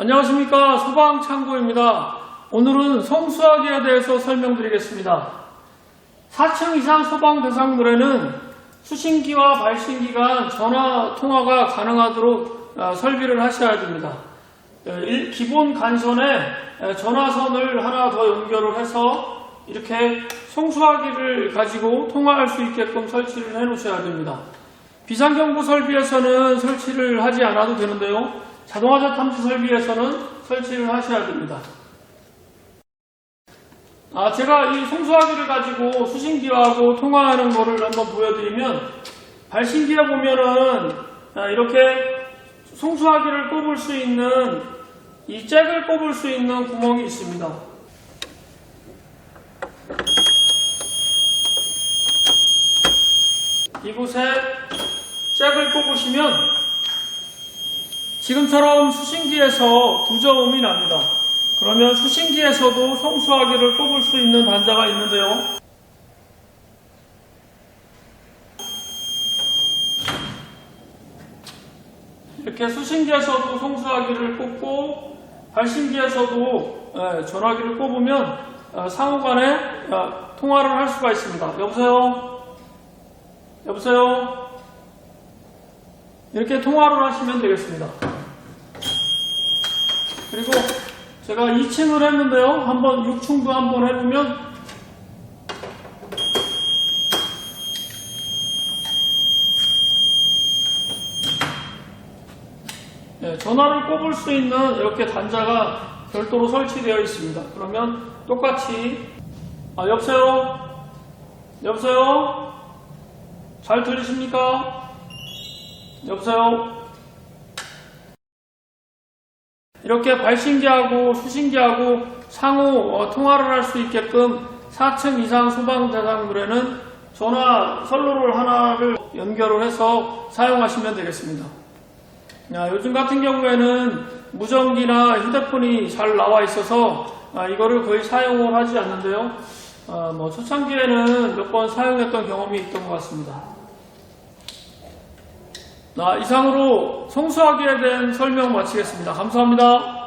안녕하십니까 소방창고입니다. 오늘은 성수화기에 대해서 설명드리겠습니다. 4층 이상 소방 대상물에는 수신기와 발신기 간 전화 통화가 가능하도록 어, 설비를 하셔야 됩니다. 어, 일- 기본 간선에 에, 전화선을 하나 더 연결을 해서 이렇게 송수화기를 가지고 통화할 수 있게끔 설치를 해 놓으셔야 됩니다. 비상경보 설비에서는 설치를 하지 않아도 되는데요. 자동화자 탐지 설비에서는 설치를 하셔야 됩니다. 아, 제가 이 송수화기를 가지고 수신기하고 통화하는 거를 한번 보여드리면 발신기에 보면은 아, 이렇게 송수화기를 꼽을 수 있는 이 잭을 꼽을 수 있는 구멍이 있습니다. 이곳에 잭을 꼽으시면 지금처럼 수신기에서 부저음이 납니다. 그러면 수신기에서도 성수화기를 꼽을 수 있는 단자가 있는데요. 이렇게 수신기에서도 성수화기를 꼽고 발신기에서도 예, 전화기를 꼽으면 어, 상호간에 어, 통화를 할 수가 있습니다. 여보세요? 여보세요? 이렇게 통화를 하시면 되겠습니다. 그리고 제가 2층을 했는데요. 한번 6층도 한번 해보면 네, 전화를 꼽을 수 있는 이렇게 단자가 별도로 설치되어 있습니다. 그러면 똑같이 아 여보세요? 여보세요? 잘 들리십니까? 여보세요? 이렇게 발신기하고 수신기하고 상호 어, 통화를 할 수 있게끔 4층 이상 소방 대상물에는 전화 선로를 하나를 연결을 해서 사용하시면 되겠습니다. 야, 요즘 같은 경우에는 무전기나 휴대폰이 잘 나와 있어서 아, 이거를 거의 사용을 하지 않는데요. 아, 뭐 초창기에는 몇 번 사용했던 경험이 있던 것 같습니다. 아, 이상으로 성수하기에 대한 설명 마치겠습니다. 감사합니다.